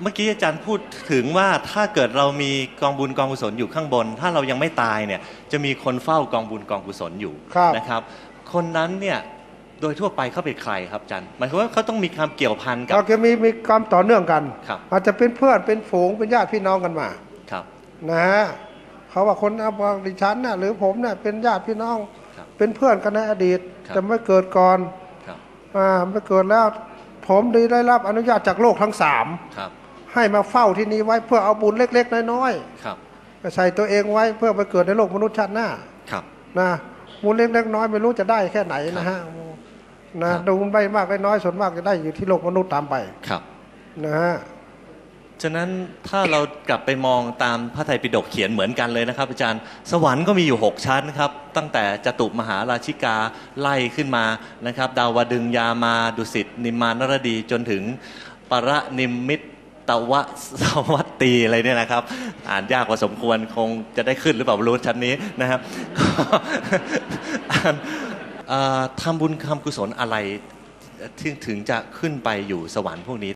เมื่อกี้อาจารย์พูดถึงว่าถ้าเกิดเรามีกองบุญกองกุศลอยู่ข้างบน ถ้าเรายังไม่ตายเนี่ยจะมีคนเฝ้ากองบุญกองกุศลอยู่ครับนะครับ คนนั้นเนี่ยโดยทั่วไปเขาเป็นใครครับอาจารย์หมายความว่าเขาต้องมีความเกี่ยวพันกับ เราจะมีมีความต่อเนื่องกัน ครับ อาจจะเป็นเพื่อนเป็นฝูงเป็นญาติพี่น้องกันมา ครับ นะฮะเขาว่าคนเอาบอกดิฉันน่ะหรือผมเนี่ยเป็นญาติพี่น้อง ครับเป็นเพื่อนกันในอดีตครับแต่ไม่เกิดก่อนครับอ่าไม่เกิดแล้ว ผมได้รับอนุญาตจากโลกทั้งสาม ครับ ให้มาเฝ้าที่นี่ไว้เพื่อเอาบุญเล็ก ๆ น้อยครับๆใส่ตัวเองไว้เพื่อไปเกิดในโลกมนุษย์ชาติหน้าครับนะบุญเล็กๆน้อยๆไม่รู้จะได้แค่ไหนนะฮะนะครับดูไม่มากได้น้อยส่วนมากจะได้อยู่ที่โลกมนุษย์ตามไปครับนะฮะฉะนั้นถ้าเรากลับไปมองตามพระไตรปิฎกเขียนเหมือนกันเลยนะครับ อาจารย์สวรรค์ก็มีอยู่ 6 ชั้นครับ ตั้งแต่จตุมหาราชิกาไล่ขึ้นมานะครับ ดาวดึงยามาดุสิตนิมมานรดีจนถึงปรนิมมิต วะสวัตตีอะไรเนี่ยนะครับ อ่านยากกว่าสมควรคงจะได้ขึ้นหรือเปล่ารู้ชั้นนี้นะครับทำบุญทำกุศลอะไรถึงจะขึ้นไปอยู่สวรรค์พวกนี้